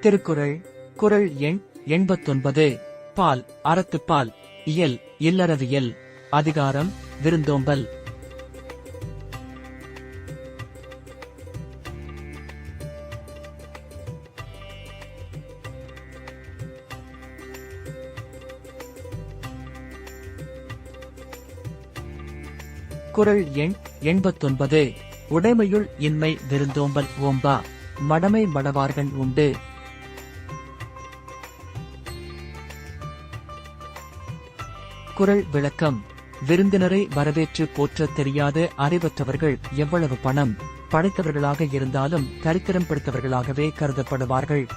திருக்குறள் குறள் எண் எண்பத்தொன்பது. பால் அறத்துப்பால் இயல் இல்லறவியல் அதிகாரம் விருந்தோம்பல். குறள் எண் எண்பத்தொன்பது. உடைமையுள் இன்மை விருந்தோம்பல் ஓம்பா. மடமை மடவார்கள் உண்டு. குரல் விளக்கம். விருந்தினரை வரவேற்று போற்ற தெரியாத அறிவற்றவர்கள் எவ்வளவு பணம். படைத்தவர்களாக இருந்தாலும் தரித்திரம் பிடித்தவர்களாகவே கருதப்படுவார்கள்.